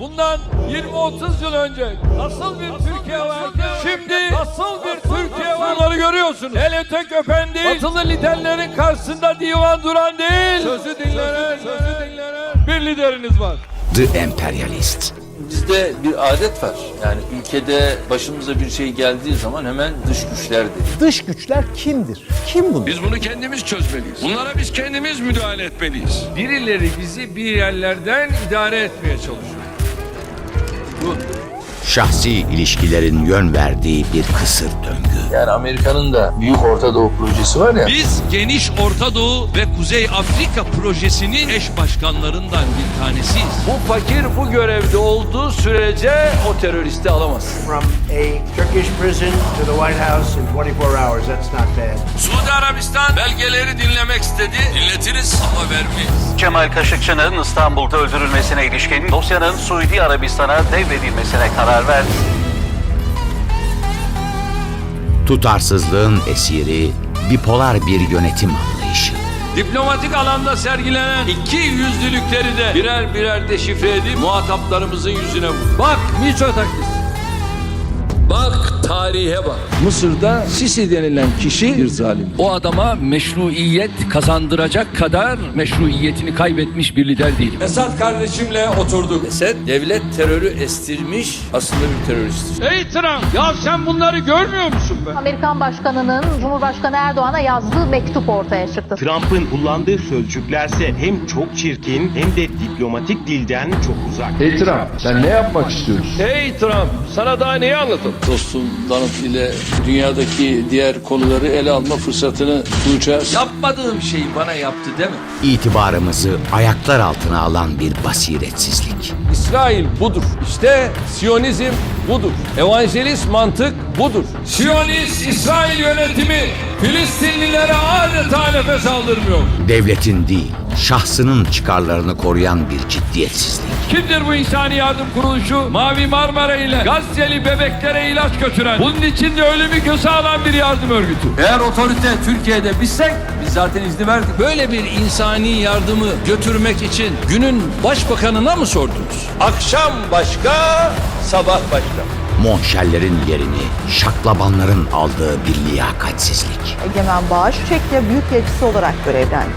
Bundan 20-30 yıl önce nasıl bir Türkiye vardı? Şimdi nasıl bir Türkiye var? Bunları görüyorsunuz. El ötek öpen değil. Batılı liderlerin karşısında divan duran değil. Sözü dinlenen, sözü dinlenen bir lideriniz var. The Imperialist. Bizde bir adet var. Yani ülkede başımıza bir şey geldiği zaman hemen dış güçler deriz. Dış güçler kimdir? Kim bunlar? Biz bunu kendimiz çözmeliyiz. Bunlara biz kendimiz müdahale etmeliyiz. Birileri bizi bir yerlerden idare etmeye çalışıyor. 뭐? Şahsi ilişkilerin yön verdiği bir kısır döngü. Yani Amerika'nın da Büyük Orta Doğu projesi var ya. Biz Geniş Orta Doğu ve Kuzey Afrika projesinin eş başkanlarından bir tanesiyiz. Bu fakir bu görevde olduğu sürece o teröristi alamaz. from a Turkish prison to the White House in 24 hours. That's not bad. Suudi Arabistan belgeleri dinlemek istedi. Dinletiriz ama vermeyiz. Cemal Kaşıkçı'nın İstanbul'da öldürülmesine ilişkin dosyanın Suudi Arabistan'a devredilmesine karar verdi. Tutarsızlığın esiri, bipolar bir yönetim anlayışı. Diplomatik alanda sergilenen iki yüzlülükleri de birer birer deşifre edip muhataplarımızın yüzüne vur. Bak Miçotakis. Bak tarihe bak. Mısır'da Sisi denilen kişi bir zalim. O adama meşruiyet kazandıracak kadar meşruiyetini kaybetmiş bir lider değil. Esad kardeşimle oturduk. Esed devlet terörü estirmiş aslında bir teröristtir. Ey Trump ya sen bunları görmüyor musun be? Amerikan Başkanı'nın Cumhurbaşkanı Erdoğan'a yazdığı mektup ortaya çıktı. Trump'ın kullandığı sözcüklerse hem çok çirkin hem de diplomatik dilden çok uzak. Ey Trump sen ne yapmak istiyorsun? Ey Trump sana daha neyi anlatalım? Dostum Donald ile dünyadaki diğer konuları ele alma fırsatını bulacağız. Yapmadığım şeyi bana yaptı deme. İtibarımızı ayaklar altına alan bir basiretsizlik. İsrail budur. İşte Siyonizm budur. Evangelist mantık budur. Siyonist İsrail yönetimi Filistinlilere adeta nefes aldırmıyor. Devletin değil, şahsının çıkarlarını koruyan bir ciddiyetsizlik. Kimdir bu insani yardım kuruluşu? Mavi Marmara ile Gazze'li bebeklere ilaç götüren, bunun için de ölümü göze alan bir yardım örgütü. Eğer otorite Türkiye'de bizsek biz zaten izni verdik. Böyle bir insani yardımı götürmek için günün başbakanına mı sordunuz? Akşam başka, sabah başka. Monşerlerin yerini şaklabanların aldığı bir liyakatsizlik. Egemen Bağış Çekya Büyükelçisi olarak görevlendi.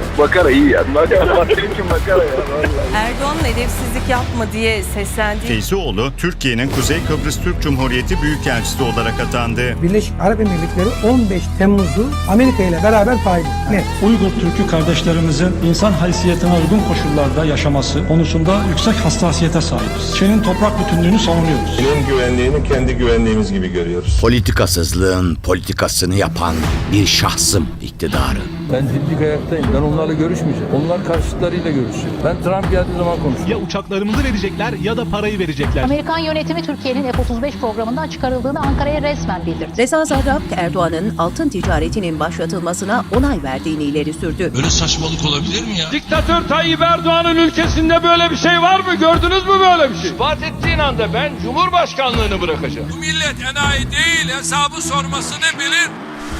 Erdoğan'ın edepsizlik yapma diye seslendiği Feyzioğlu, Türkiye'nin Kuzey Kıbrıs Türk Cumhuriyeti Büyükelçisi olarak atandı. Birleşik Arap Emirlikleri 15 Temmuz'u Amerika ile beraber paylaştı. Net. Uygur Türk'ü kardeşlerimizin insan haysiyetine uygun koşullarda yaşaması konusunda yüksek hassasiyete sahibiz. Çin'in toprak bütünlüğünü savunuyoruz. Benim güvenliğini kendi güvenliğimiz gibi görüyoruz. Politikasızlığın politikasını yapan bir şahsım iktidarı. Ben dimdik ayaktayım. Ben onlarla görüşmeyeceğim. Onlar karşıtlarıyla görüşecek. Ben Trump geldiği zaman konuşacağım. Ya uçaklarımızı verecekler ya da parayı verecekler. Amerikan yönetimi Türkiye'nin F-35 programından çıkarıldığını Ankara'ya resmen bildirdi. Reza Zarrab Erdoğan'ın altın ticaretinin başlatılmasına onay verdiğini ileri sürdü. Böyle saçmalık olabilir mi ya? Diktatör Tayyip Erdoğan'ın ülkesinde böyle bir şey var mı? Gördünüz mü böyle bir şey? İspat ettiğin anda ben Cumhurbaşkanlığını bırakacağım. Bu millet enayi değil hesabı sormasını bilir.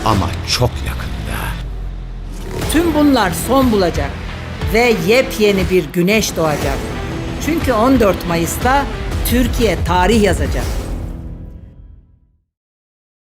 Ama çok yakında. Tüm bunlar son bulacak ve yepyeni bir güneş doğacak. Çünkü 14 Mayıs'ta Türkiye tarih yazacak.